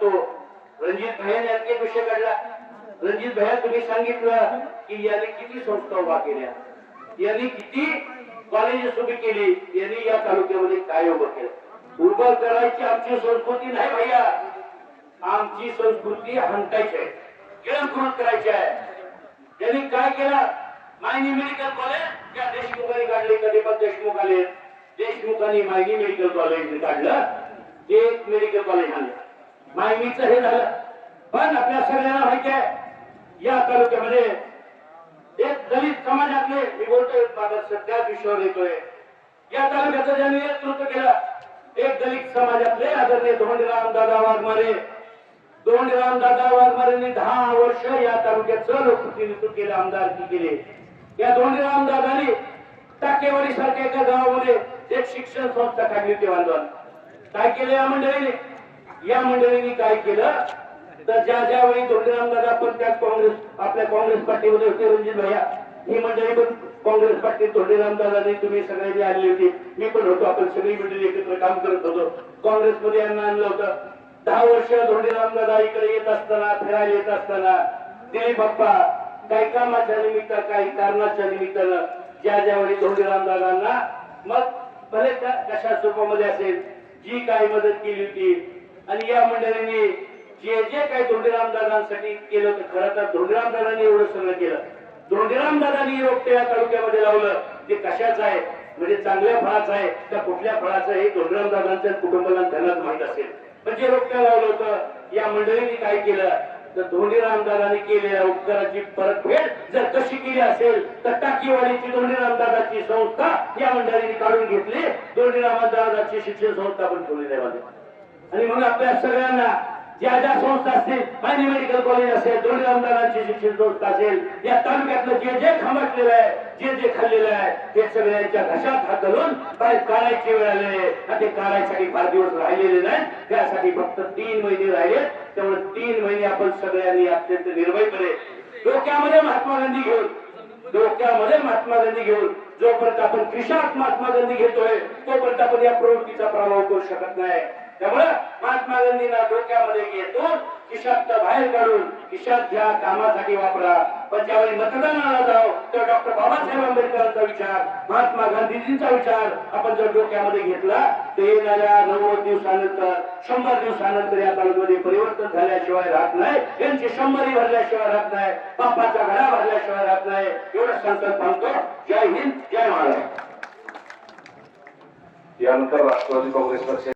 तो रणजित भैयाने आणखी एक विषय काढला. रणजित भैया तुम्ही सांगितलं की याने किती संस्था उभा केल्या. यांनी किती कॉलेजेस उभी केली. यांनी या तालुक्यामध्ये काय उभं केलं. उभं करायची आमची संस्कृती नाही भैया. आमची संस्कृती हंटायची आहे. गिळंकृत करायची आहे. त्यांनी काय केलं? मायनी मेडिकल कॉलेज या देशमुखांनी काढले. कधी पण देशमुख आले. देशमुखांनी मायनी मेडिकल कॉलेज काढलं. ते मेडिकल कॉलेज आणलं मायनीचं हे झालं. पण आपल्या सगळ्यांना माहिती आहे या तालुक्यामध्ये एक दलित समाजातले मी बोलतोय माझा सध्याच विषयावर येतोय. या तालुक्याचं ज्यांनी नेतृत्व केलं एक दलित समाजातले आदरणीय धोंडीराम दादा वाघमारे. धोंडीराम दादा वाघमारेंनी दहा वर्ष या तालुक्याचं लोकप्रतिनिधित्व केलं आमदारकी केले. या धोंडीराम दादानी टाकेवाडी सारख्या एका गावामध्ये एक शिक्षण संस्था काढली होती बांधवान. काय केलं या मंडळीने? या मंडळीने काय केलं? तर ज्या ज्यावेळी धोंडीराम दादा पण त्याच काँग्रेस आपल्या काँग्रेस पार्टीमध्ये होते रणजित भैया ही मंडळी पण काँग्रेस पार्टी धोंडीराम दादाने तुम्ही सगळ्यांनी आणली होती. मी पण होतो आपण सगळी मंडळी एकत्र काम करत होतो. काँग्रेसमध्ये यांना आणलं होतं. दहा वर्ष धोंडीराम दादा इकडे येत असताना फिरायला येत असताना दिलीप बाप्पा काही कामाच्या निमित्त काही कारणाच्या निमित्तानं ज्या ज्यावेळी धोंडीराम दादांना मग भले कशा स्वरूपामध्ये असेल जी काही मदत केली होती आणि या मंडळींनी जे जे काही धोंडीराम दादांसाठी केलं होतं खरं तर धोंडीराम दादांनी एवढं सगळं केलं. धोंडीराम दादांनी रोपटे या तालुक्यामध्ये लावलं. ते कशाचं आहे? म्हणजे चांगल्या फळाचं आहे त्या कुठल्या फळाचं हे धोंडीराम दादांच्या कुटुंबाला त्यांनाच माहीत असेल. पण जे रोपटे लावलं होतं या मंडळींनी काय केलं? तर धोंडीराम दादांनी केलेल्या उपकाराची परतफेड जर कशी केली असेल तर टाकीवाडीची धोंडीराम दादाची संस्था या मंडळींनी काढून घेतली. धोंडीराम दादाची शिक्षण संस्था पण ठेवली त्यामध्ये आणि म्हणून आपल्या सगळ्यांना ज्या ज्या संस्था असतील मायनी मेडिकल कॉलेज असेल दोन्ही आमदारांची शिक्षण संस्था असेल या तालुक्यातलं जे जे खमटलेलं आहे जे जे खाल्लेलं आहे ते सगळ्यांच्या घशात हात घालून बाहेर काढायची वेळ आलेली आहे. आणि ते काढायसाठी फार दिवस राहिलेले नाही त्यासाठी फक्त तीन महिने राहिले. त्यामुळे तीन महिने आपण सगळ्यांनी अत्यंत निर्भयपणे डोक्यामध्ये महात्मा गांधी घेऊन डोक्यामध्ये महात्मा गांधी घेऊन जोपर्यंत आपण कृषात महात्मा गांधी घेतोय तोपर्यंत आपण या प्रवृत्तीचा प्रभाव करू शकत नाही. त्यामुळे महात्मा गांधींना डोक्यामध्ये घेतो खिशात बाहेर काढून खिशात घ्या कामासाठी वापरा पण ज्यावेळी मतदानाला जाऊ तर डॉक्टर बाबासाहेब आंबेडकरांचा विचार महात्मा गांधीजींचा विचार आपण जर डोक्यामध्ये घेतला तर येणाऱ्या नव्वद दिवसानंतर शंभर दिवसानंतर या तालुक्यामध्ये परिवर्तन झाल्याशिवाय राहत नाही. यांची शंभरी भरल्याशिवाय राहत नाही. बापाचा घडा भरल्याशिवाय राहत नाही. एवढं संकल्प सांगतो जय हिंद जय महाराज यानंतर राष्ट्रवादी काँग्रेस पक्ष